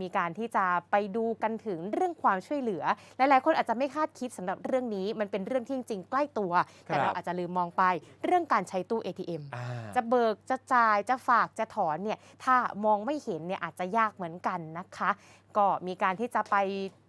มีการที่จะไปดูกันถึงเรื่องความช่วยเหลือ หลายๆ คนอาจจะไม่คาดคิดสำหรับเรื่องนี้ มันเป็นเรื่องที่จริงๆ ใกล้ตัว แต่ครับเราอาจจะลืมมองไปเรื่องการใช้ตู้ ATM อ่าจะเบิกจะจ่ายจะฝากจะถอนเนี่ยถ้ามองไม่เห็นเนี่ยอาจจะยากเหมือนกันนะคะ ก็มีการที่จะไป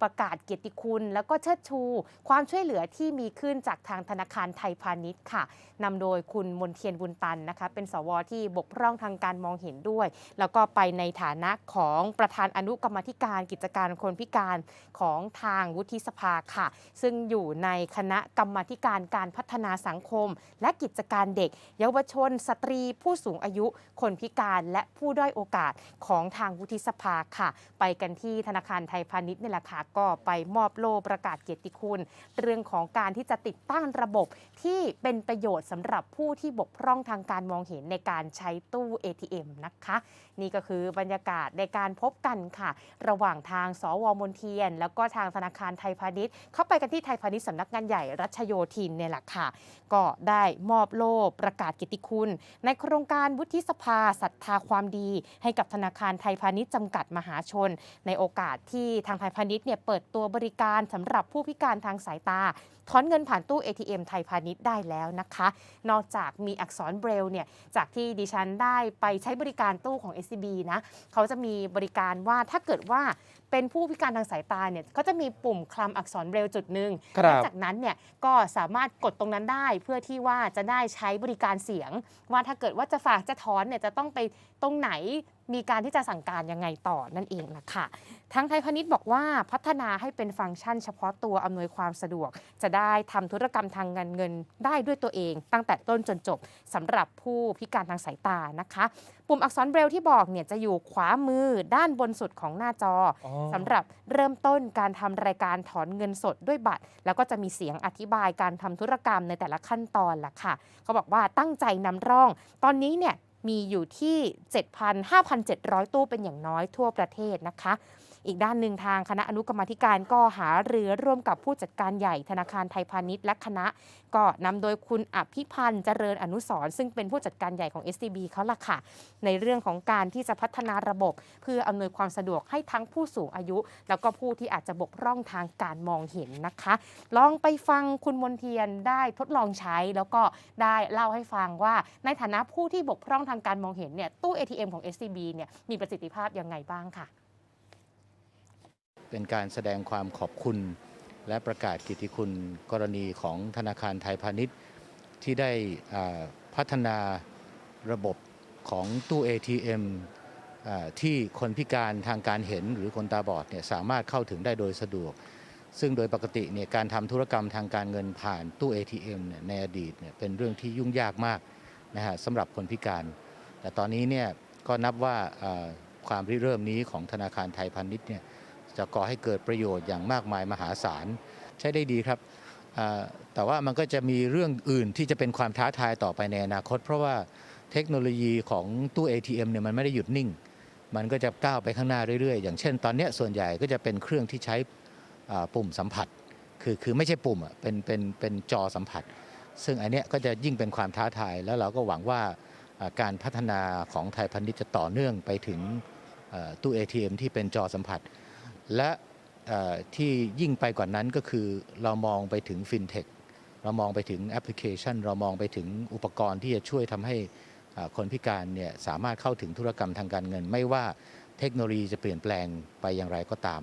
ประกาศเกียรติคุณ แล้วก็เชิดชู ความช่วยเหลือที่มีขึ้นจากทางธนาคารไทยพาณิชย์ค่ะนำโดยคุณมนเทียนบุญตันนะคะเป็นสวที่บกพร่องทางการมองเห็นด้วย แล้วก็ไปในฐานะของประธานอนุกรรมธิการกิจการคนพิการของทางวุฒิสภาค่ะ ซึ่งอยู่ในคณะกรรมธิการการพัฒนาสังคม และกิจการเด็ก เยาวชน สตรีผู้สูงอายุ คนพิการและผู้ด้อยโอกาสของทางวุฒิสภาค่ะ ไปกันที่ธนาคารไทยพาณิชย์นี่แหละค่ะก็ไปมอบโล่ประกาศเกียรติคุณ เรื่องของการที่จะติดตั้งระบบที่เป็นประโยชน์สำหรับผู้ที่บกพร่องทางการมองเห็นในการใช้ตู้ ATM นะคะ นี่ก็คือบรรยากาศในการพบกันค่ะระหว่างทางสวมนเทียน แล้วก็ทางธนาคารไทยพาณิชย์ เข้าไปกันที่ไทยพาณิชย์สำนักงานใหญ่รัชโยธินเนี่ยแหละค่ะ ก็ได้มอบโล่ประกาศกิติคุณ ในโครงการวุฒิสภาศรัทธาความดี ให้กับธนาคารไทยพาณิชย์จำกัดมหาชน ในโอกาสที่ทางไทยพาณิชย์เนี่ยเปิดตัวบริการสำหรับผู้พิการทางสายตาถอนเงินผ่านตู้ ATM ไทยพาณิชย์ได้แล้วนะคะ นอกจากมีอักษรเบรลเนี่ยจากที่ดิฉันได้ไปใช้บริการตู้ของ SCB นะเขาจะมีบริการว่าถ้าเกิดว่าเป็นผู้พิการทางสายตาเนี่ยก็จะมีปุ่มคลำอักษรเบรลจุดหนึ่งครับหลังจากนั้นเนี่ยก็สามารถกดตรงนั้นได้เพื่อที่ว่าจะได้ใช้บริการเสียง ว่าถ้าเกิดว่าจะฝากจะถอนเนี่ยจะต้องไปตรงไหนมีการที่จะสั่งการยังไงต่อนั่นเองล่ะค่ะทางไทยพาณิชย์บอกว่าพัฒนาให้เป็นฟังก์ชันเฉพาะตัวอำนวยความสะดวก จะได้ทำธุรกรรมทางเงินเงินได้ด้วยตัวเอง ตั้งแต่ต้นจนจบสำหรับผู้พิการทางสายตานะคะ ปุ่มอักษรเบรลที่บอกเนี่ยจะอยู่ขวามือด้านบนสุดของหน้าจออ๋อสำหรับเริ่มต้นการทำรายการถอนเงินสดด้วยบัตร แล้วก็จะมีเสียงอธิบายการทำธุรกรรมในแต่ละขั้นตอนล่ะค่ะเขาบอกว่าตั้งใจนำร่อง ตอนนี้เนี่ย มีอยู่ที่7,000-5,700 ตู้เป็นอย่างน้อยทั่วประเทศนะคะ อีกด้านหนึ่งทางคณะอนุกรรมธิการก็หาเรือร่วมกับผู้จัดการใหญ่ธนาคารไทยพาณิชย์และคณะ ก็นำโดยคุณอภิพันธ์เจริญอนุสร์ซึ่งเป็นผู้จัดการใหญ่ของ SCB เขาล่ะค่ะ ในเรื่องของการที่จะพัฒนาระบบ เพื่ออำนวยความสะดวกให้ทั้งผู้สูงอายุ แล้วก็ผู้ที่อาจจะบกพร่องทางการมองเห็นนะคะ ลองไปฟังคุณมนเทียนได้ทดลองใช้แล้วก็ได้เล่าให้ฟังว่าในฐานะผู้ที่บกพร่องทางการมองเห็นเนี่ยตู้ ATM ของ SCB เนี่ยมีประสิทธิภาพยังไงบ้างค่ะ เป็นการแสดงความขอบคุณ และประกาศกิติคุณกรณีของธนาคารไทยพาณิชย์ ที่ได้พัฒนาระบบของตู้ ATM อ่าที่คนพิการทางการเห็นหรือคนตาบอดเนี่ยสามารถเข้าถึงได้โดยสะดวก ซึ่งโดยปกติเนี่ยการทำธุรกรรมทางการเงินผ่านตู้ ATM เนี่ยในอดีตเนี่ยเป็นเรื่องที่ยุ่งยากมากนะฮะสำหรับคนพิการ แต่ตอนนี้เนี่ยก็นับว่าความริเริ่มนี้ของธนาคารไทยพาณิชย์เนี่ย จะก่อให้เกิดประโยชน์อย่างมากมายมหาศาล ใช้ได้ดีครับ แต่ว่ามันก็จะมีเรื่องอื่นที่จะเป็นความท้าทายต่อไปในอนาคต เพราะว่าเทคโนโลยีของตู้ ATM เนี่ยมันไม่ได้หยุดนิ่ง มันก็จะก้าวไปข้างหน้าเรื่อยๆ อย่างเช่น ตอนนี้ส่วนใหญ่ก็จะเป็นเครื่องที่ใช้ปุ่มสัมผัส คือคือไม่ใช่ปุ่มอะเป็นเป็นเป็นจอสัมผัส ซึ่งอันเนี้ยก็จะยิ่งเป็นความท้าทายแล้วเราก็หวังว่าการพัฒนาของไทยพาณิชย์จะต่อเนื่องไปถึงตู้ ATM ที่เป็นจอสัมผัส และที่ยิ่งไปกว่านั้นก็คือเรามองไปถึงฟินเทคเรามองไปถึงแอปพลิเคชัน เรามองไปถึงอุปกรณ์ที่จะช่วยทำให้คนพิการเนี่ยสามารถเข้าถึงธุรกรรมทางการเงิน ไม่ว่าเทคโนโลยีจะเปลี่ยนแปลงไปอย่างไรก็ตาม